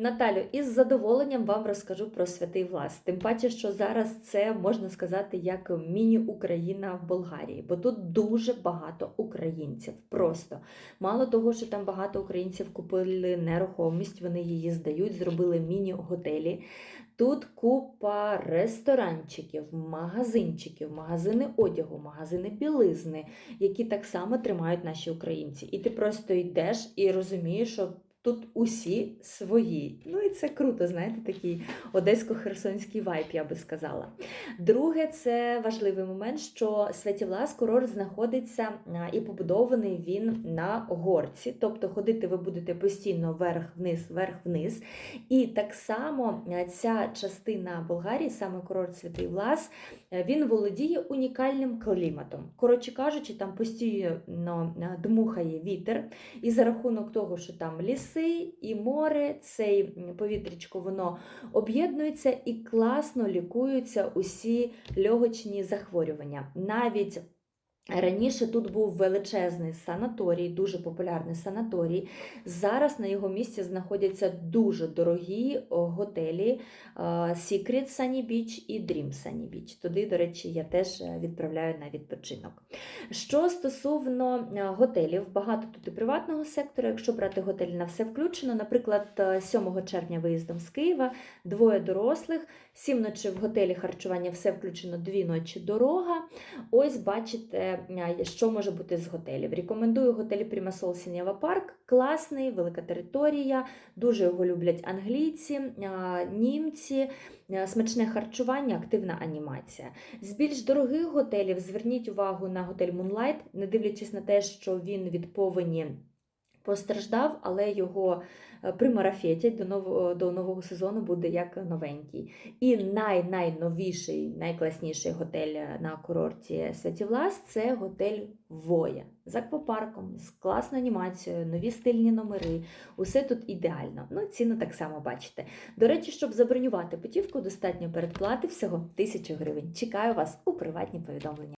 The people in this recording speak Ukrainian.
Наталю, із задоволенням вам розкажу про святий Влас. Тим паче, що зараз це можна сказати як міні-Україна в Болгарії, бо тут дуже багато українців. Просто мало того, що там багато українців купили нерухомість, вони її здають, зробили міні-готелі. Тут купа ресторанчиків, магазинчиків, магазини одягу, магазини білизни, які так само тримають наші українці. І ти просто йдеш і розумієш, що тут усі свої. Ну і це круто, знаєте, такий одесько-херсонський вайб, я би сказала. Друге, це важливий момент, що Святівлас курорт знаходиться і побудований він на горці, тобто ходити ви будете постійно вверх-вниз, вверх-вниз. І так само ця частина Болгарії, саме курорт Святий Влас, він володіє унікальним кліматом. Коротше кажучи, там постійно дмухає вітер, і за рахунок того, що там ліси і море, цей повітрячко воно об'єднується і класно лікуються усі льогочні захворювання. Навіть Раніше тут був величезний санаторій, дуже популярний санаторій. Зараз на його місці знаходяться дуже дорогі готелі е, Secret Sunny Beach і Dream Sunny Beach. Туди, до речі, я теж е, відправляю на відпочинок. Що стосовно е, готелів, багато тут і приватного сектору. Якщо брати готелі на все включено, наприклад, е, 7 червня виїздом з Києва, двоє дорослих, сім ночей в готелі харчування, все включено, дві ночі дорога. Ось бачите, е, що може бути з готелів. Рекомендую готель Примасол Сінєва Парк. Класний, велика територія, дуже його люблять англійці, німці, е, смачне харчування, активна анімація. З більш дорогих готелів зверніть увагу на готель Moonlight, не дивлячись на те, що він від повені постраждав, але його е, примарафетять до нового, до нового сезону буде як новенький. І най-найновіший, найкласніший готель е, на курорті Святівлас це готель Воя з аквапарком, з класною анімацією, нові стильні номери. Усе тут ідеально. Ну, ціну так само бачите. До речі, щоб забронювати путівку, достатньо передплати всього 1000 гривень. Чекаю вас у приватні повідомлення.